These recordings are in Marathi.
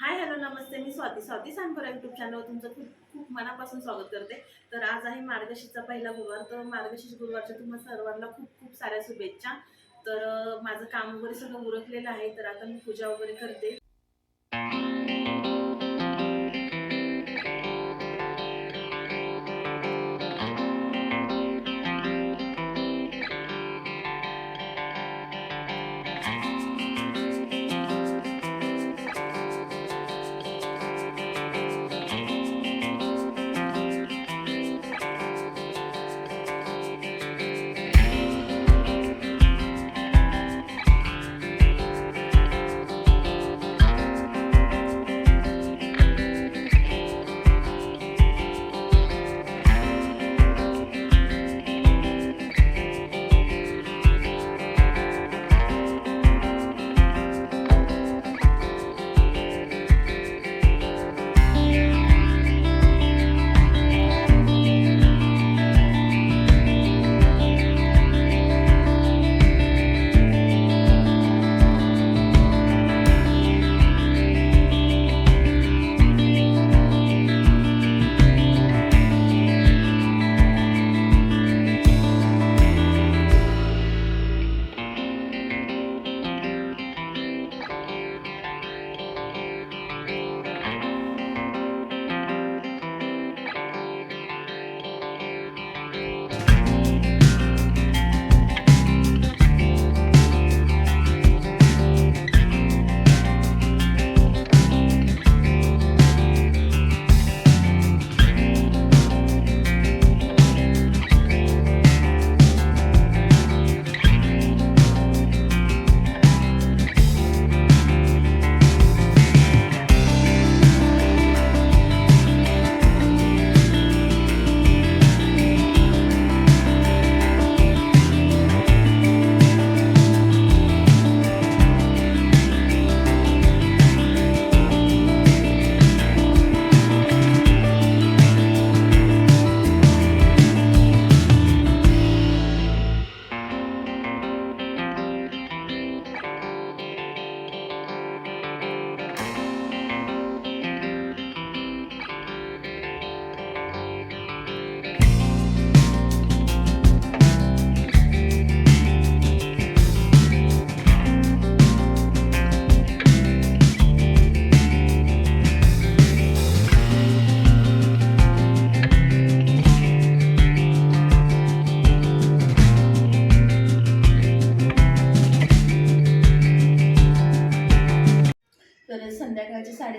हाय हॅलो नमस्ते. मी स्वाती. स्वाती सांगोरा युट्यूब चॅनलवर तुमचं खूप खूप मनापासून स्वागत करते. तर आज आहे मार्गशीरचा पहिला गुरुवार. तर मार्गशीर्ष गुरुवारच्या तुम्हाला सर्वांना खूप खूप साऱ्या शुभेच्छा. तर माझं काम वगैरे सगळं उरकलेलं आहे. तर आता मी पूजा वगैरे करते.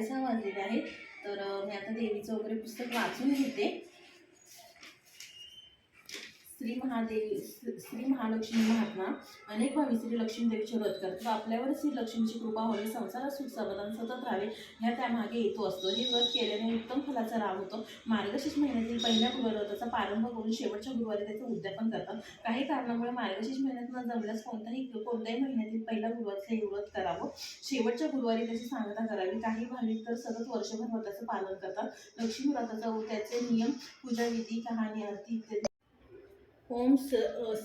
साडेसहा वाजलेले आहेत तर मी आता देवीचं वगैरे पुस्तक वाचून घेते श्री महादेवी श्री महालक्ष्मी महात्मा अनेक भावी श्री लक्ष्मीदेवीचे व्रत करतात. आपल्यावर श्री लक्ष्मीची कृपा होणे संसारात सुख समाधान सतत राहावे ह्या त्यामागे येतो असतो. हे व्रत केल्याने उत्तम फलाचा लाभ होतो. मार्गशीर्ष महिन्यातील पहिल्या गुरुवाराचा प्रारंभ करून शेवटच्या गुरुवारी त्याचे उद्यापन करतात. काही कारणामुळे मार्गशीर्ष महिन्यात न जमल्यास कोणताही कोणत्याही महिन्यातील पहिल्या गुरुवारचं हे व्रत करावं. शेवटच्या गुरुवारी त्याची सांगता करावी. काही भाविक तर सतत वर्षभर व्रताचं पालन करतात. लक्ष्मी व्रताचा त्याचे नियम पूजाविधी कहाणी आरती इत्यादी ओम स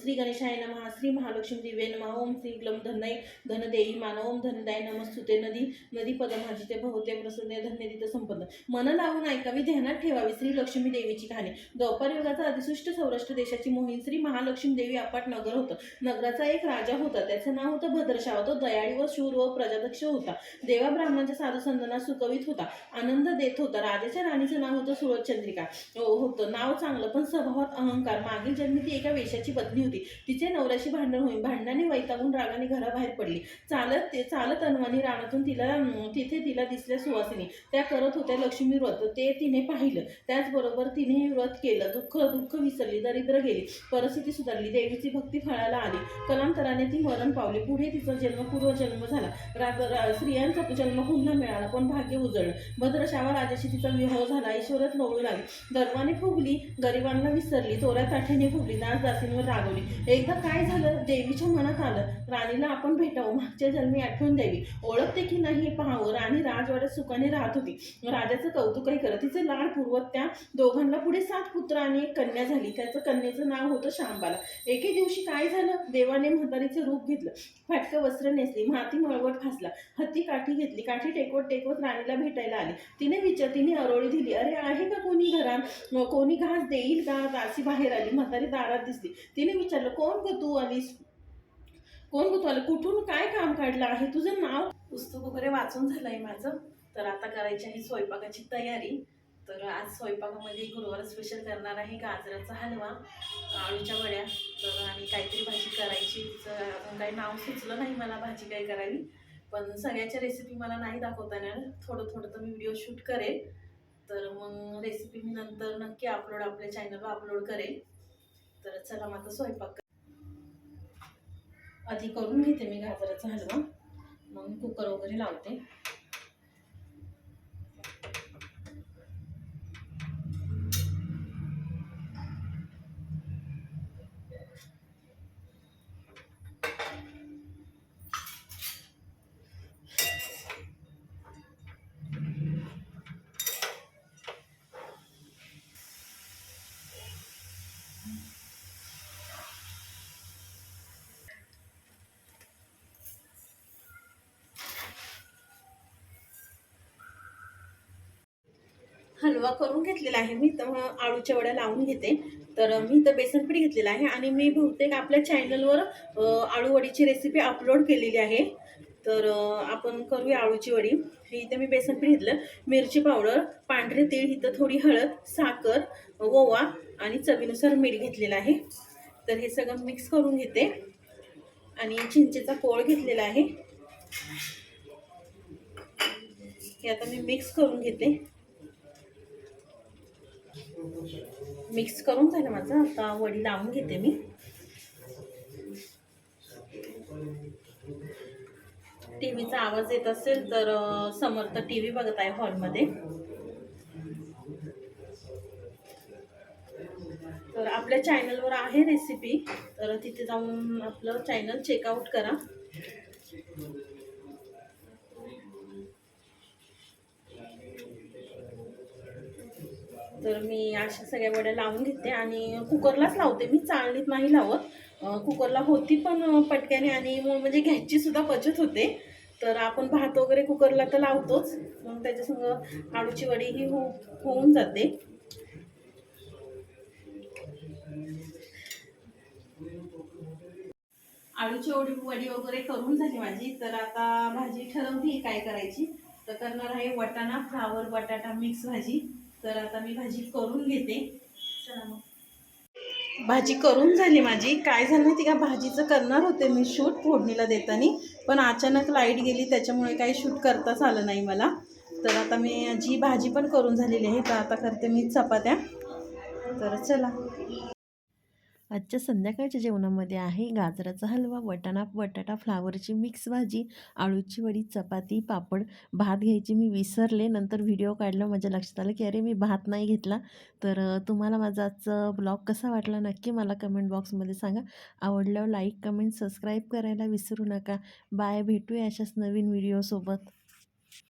श्री गणेशाय नमः श्री महालक्ष्मी दिव्ये नमः ओम श्री ग्लम धनय धनदेही मान ओम धनदाय नमस्तुते नदी नदी पदमाजिते भवते प्रसन्न धन्यदित संपन्न. मन लावून ऐकावी ध्यानात ठेवावी श्री लक्ष्मी देवीची कहाणी. द्वापर युगाचा अधिसृष्ट सौराष्ट्र देशाची मोहीम श्री महालक्ष्मी देवी अपाट नगर होतं. नगराचा एक राजा होता त्याचं नाव होतं भद्रशाह. तो दयाळी व शूर व प्रजादक्ष होता. देवा ब्राह्मणाच्या साधू सुकवित होता. आनंद देत होता. राजाच्या राणीचं नाव होतं सुरतचंद्रिका हो- होतं. नाव चांगलं पण स्वभावात अहंकार. मागील जन्मी एका वेशाची पत्नी होती. तिचे नवऱ्याशी भांडण होईल भांडणाने वैतागून रागाने घराबाहेर पडली. चालत ते चालत अनवानी रानातून तिला तिथे तिला दिसल्या सुवासिनी त्या करत होत्या लक्ष्मी व्रत. ते तिने पाहिलं. त्याचबरोबर तिने व्रत केलं. दुःख दुःख विसरली दरिद्र गेली. परिस्थिती सुधारली. देवीची भक्ती फळाला आली. कलांतराने ती मरण पावली. पुढे तिचा जन्म पूर्वजन्म झाला. रा- स्त्रियांचा जन्म पुन्हा मिळाला पण भाग्य उजळलं. भद्रशावा राजाशी तिचा विवाह झाला. ऐश्वर्यात लोळू लागली. गर्वाने फुगली. गरिबांना विसरली. चोऱ्या ताठीने फुगली. दास दासींवर रागवली. एकदा काय झालं? देवीच्या मनात आलं. राणीला आपण भेटावं. मागच्या जन्मी आठवण द्यावी. ओळखते की नाही पाहावं? राणी राजवाड्यात सुखाने राहत होती. राजाचं कौतुकही करत तिचे लाड पुरवत त्या दोघांना पुढे सात पुत्र आणि एक कन्या झाली. त्याचं कन्याचं नाव होतं शांबाला. एके दिवशी काय झालं? देवाने म्हातारीचं रूप घेतलं. फाटकं वस्त्र नेसली. माती मळवट फासला. हत्ती काठी घेतली. काठी टेकवत टेकवत राणीला भेटायला आली. तिने विचार तिने अरोळी दिली. अरे आहे का कोणी घरात मग कोणी घास देईल का? दासी बाहेर आली म्हातारी दारात दिसली. तिने विचारलं कोण ग तू आलीस? कोण ग तू आलं कुठून काय काम काढलं आहे? तुझं नाव? पुस्तक वगैरे वाचून झालंय माझं. तर आता करायची आहे स्वयंपाकाची तयारी. तर आज स्वयंपाकामध्ये गुरुवार स्पेशल करणार आहे गाजराचा हलवा आळूच्या वड्या. तर आणि काहीतरी भाजी करायची. अजून काही नाव सुचलं नाही मला भाजी काय करावी. पण सगळ्याच्या रेसिपी मला नाही दाखवता येणार. थोडं थोडं तर मी व्हिडिओ शूट करेल. तर मग रेसिपी मी नंतर नक्की अपलोड आपल्या चॅनलवर अपलोड करेल तर चला मग आता स्वयंपाक कर- आधी करून घेते मी गाजराचा हलवा. मग कुकर वगैरे लावते. हलवा करून घेतलेला आहे. मी तर आळूच्या वड्या लावून घेते. तर मी तर बेसनपीठ घेतलेलं आहे आणि मी बहुतेक आपल्या चॅनलवर आळू वडीची रेसिपी अपलोड केलेली आहे. तर आपण करूया आळूची वडी. हे इथे मी बेसनपीठ घेतलं. मिरची पावडर पांढरे तीळ इथं थोडी हळद साखर ओवा आणि चवीनुसार मीठ घेतलेलं आहे. तर हे सगळं मिक्स करून घेते. आणि चिंचेचा कोळ घेतलेला आहे. हे आता मी मिक्स करून घेते. मिक्स करून झालं माझं. आता वडी लावून घेते मी. टी व्हीचा आवाज येत असेल तर समर्थ टी व्ही बघत आहे हॉलमध्ये. तर आपल्या चॅनलवर आहे रेसिपी. तर तिथे जाऊन आपलं चॅनल चेकआउट करा. तर मी अशा सगळ्या वड्या लावून घेते आणि कुकरलाच लावते. मी चाळणीत नाही लावत. कुकरला होती पण पटक्याने आणि म्हणजे घ्यायची सुद्धा बचत होते. तर आपण भात वगैरे कुकरला तर लावतोच. मग त्याच्यासंग आळूची वडी ही हो होऊन जाते. आळूची वडी वडी वगैरे करून झाली माझी. तर आता भाजी ठरवली काय करायची. तर करणार आहे वाटाणा फ्लावर बटाटा मिक्स भाजी. तर आता मी भाजी करून घेते. चला मग. भाजी करून झाली माझी. काय झालं ती का? भाजीचं करणार होते मी शूट फोडणीला देताना पण अचानक लाइट गेली त्याच्यामुळे काही शूट करताच आलं नाही मला. तर आता मी जी भाजी पण करून झालेली आहे तर आता करते मी चपात्या. तर चला. आजच्या संध्याकाळच्या जेवणामध्ये आहे गाजराचा हलवा वटाणा बटाटा फ्लावरची मिक्स भाजी आळूची वडी चपाती पापड. भात घ्यायची मी विसरले नंतर व्हिडिओ काढला माझ्या लक्षात आलं की अरे मी भात नाही घेतला. तर तुम्हाला माझा आजचा ब्लॉग कसा वाटला नक्की मला कमेंट बॉक्समध्ये सांगा. आवडल्यावर लाईक कमेंट सबस्क्राईब करायला विसरू नका. बाय भेटूया अशाच नवीन व्हिडिओसोबत.